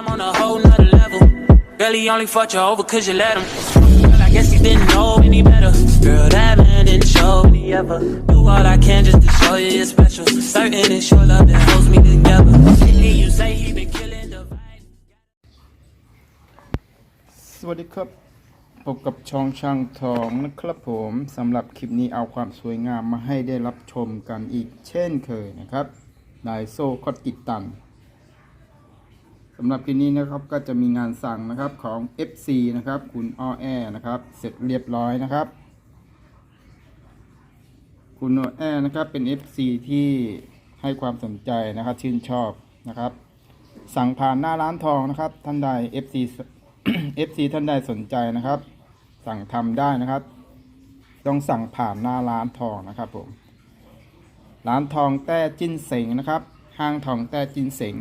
I'm on a whole nother level. Girl, he only fucked you over cause you let him. Girl, I guess he didn't know any better. Girl, that man didn't show me ever. Do all I can just to show you you're special. Certain it's your love that holds me together. And you say he been killing the vibe. สวัสดีครับพบกับช่องช่างทองนะครับผมสำหรับคลิปนี้เอาความสวยงามมาให้ได้รับชมกันอีกเช่นเคยนะครับไดโซ่คอตติตัน สำหรับคลิปนี้นะครับก็จะมีงานสั่งนะครับของ FC นะครับคุณอ้อแอนะครับ เสร็จเรียบร้อยนะครับ คุณอ้อแอนะครับเป็น FC ที่ให้ความสนใจนะครับ ชื่นชอบนะครับ สั่งผ่านหน้าร้านทองนะครับ ท่านใด FC FC ท่านใดสนใจนะครับ สั่งทำได้นะครับ ต้องสั่งผ่านหน้าร้านทองนะครับผมร้านทองแต้จิ้นเสงนะครับ ห้างทองแต้จิ้นเสง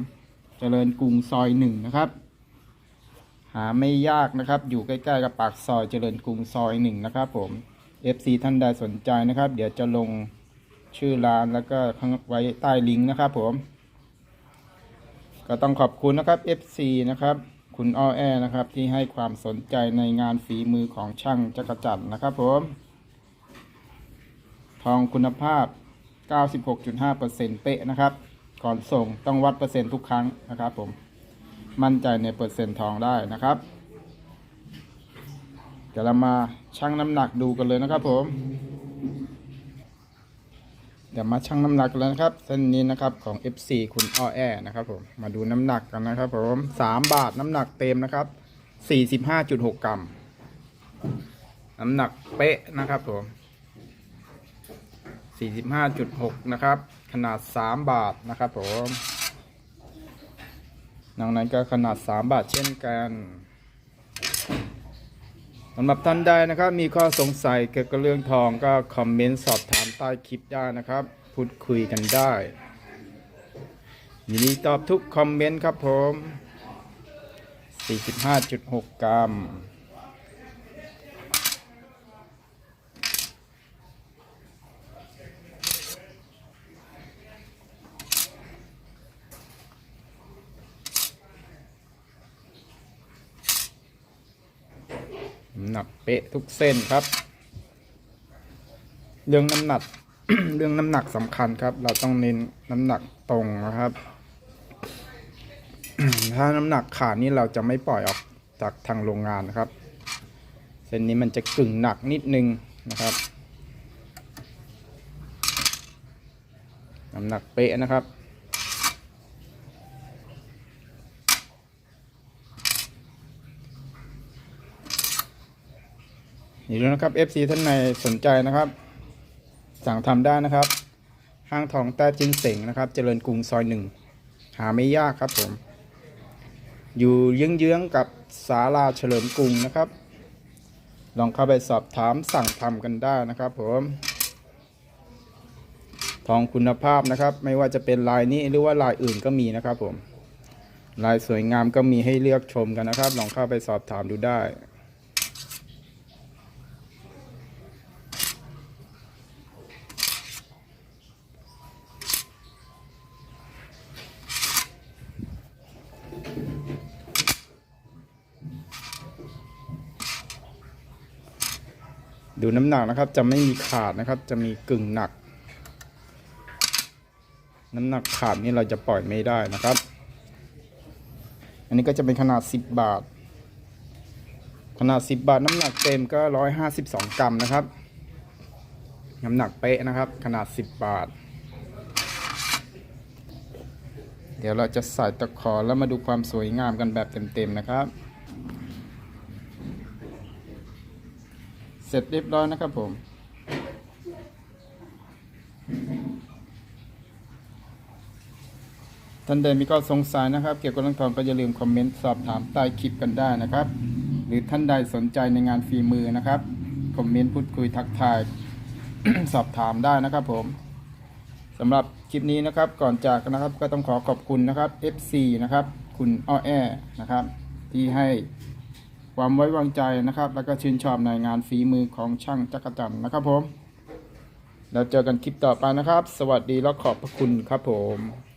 เจริญกรุงซอยหนึ่งนะครับ หาไม่ยากนะครับ อยู่ใกล้ๆกับปากซอยเจริญกรุงซอยหนึ่งนะครับ ผม FC ท่านใดสนใจนะครับ เดี๋ยวจะลงชื่อร้านแล้วก็ข้างไว้ใต้ลิงก์นะครับ ผม ก็ต้องขอบคุณนะครับ FC นะครับ คุณอ้อแอนะครับ ที่ให้ความสนใจในงานฝีมือของช่างจักรจันนะครับ ผม ทองคุณภาพ 96.5%เป๊ะนะครับ ก่อนส่งต้องวัดเปอร์เซ็นต์ทุกครั้งนะครับผมมั่นใจในเปอร์เซ็นต์ทองได้นะครับ เดี๋ยวเรามาชั่งน้ำหนักดูกันเลยนะครับผม เดี๋ยวมาชั่งน้ำหนักกันแล้วนะครับ เส้นนี้นะครับของ FC คุณอ้อแอนะครับผมมาดูน้ำหนักกันนะครับผม3บาทน้ำหนักเต็มนะครับ45.6 กรัม น้ำหนักเป๊ะนะครับผม 45.6 นะครับ ขนาด 3 บาทนะครับผมนอกนั้นก็ขนาด 3 บาทเช่นกันสำหรับท่านใดนะครับ มีข้อสงสัยเกี่ยวกับเรื่องทองก็คอมเมนต์สอบถามใต้คลิปได้นะครับ พูดคุยกันได้ยินดีตอบทุกคอมเมนต์ครับผม 45.6 กรัม หนักเป๊ะทุกเส้นครับ เรื่องน้ำหนัก เรื่องน้ำหนักสำคัญครับ เราต้องเน้นน้ำหนักตรงนะครับ ถ้าน้ำหนักขาดนี่เราจะไม่ปล่อยออกจากทางโรงงานนะครับ เส้นนี้มันจะกึ่งหนักนิดนึงนะครับน้ำหนักเป๊ะนะครับ นี่ด้วยนะครับ FC ท่านในสนใจนะครับ สั่งทำได้นะครับ ห้างทองแต้จินเสงนะครับ เจริญกรุงซอยหนึ่งหาไม่ยากครับผม อยู่เยื้องๆกับศาลาเฉลิมกรุงนะครับ ลองเข้าไปสอบถามสั่งทำกันได้นะครับผมทองคุณภาพนะครับ ไม่ว่าจะเป็นลายนี้หรือว่าลายอื่นก็มีนะครับผม ลายสวยงามก็มีให้เลือกชมกันนะครับ ลองเข้าไปสอบถามดูได้ ดูน้ำหนักนะครับจะไม่มีขาดนะครับ จะมีกึ่งหนัก น้ำหนักขาดนี่เราจะปล่อยไม่ได้นะครับ อันนี้ก็จะเป็นขนาด 10 บาท ขนาด 10 บาทน้ำหนักเต็มก็ 152 กรัมนะครับ น้ำหนักเป๊ะนะครับ ขนาด 10 บาท เดี๋ยวเราจะใส่ตะขอแล้วมาดูความสวยงามกันแบบเต็มๆนะครับ เสร็จเรียบร้อยนะครับผม ท่านใดมีข้อสงสัยนะครับ เกี่ยวกับเรื่องทองก็อย่าลืมคอมเมนต์สอบถามใต้คลิปกันได้นะครับ หรือท่านใดสนใจในงานฝีมือนะครับ คอมเมนต์พูดคุยทักทาย สอบถามได้นะครับผมสำหรับคลิปนี้นะครับก่อนจากนนะครับก็ต้องขอขอบคุณนะครับ FC นะครับ คุณอ้อแอนะครับ ที่ให้ ความไว้วางใจนะครับ แล้วก็ชื่นชอบในงานฝีมือของช่างจักรจันนะครับผม แล้วเจอกันคลิปต่อไปนะครับ สวัสดีและขอบพระคุณครับผม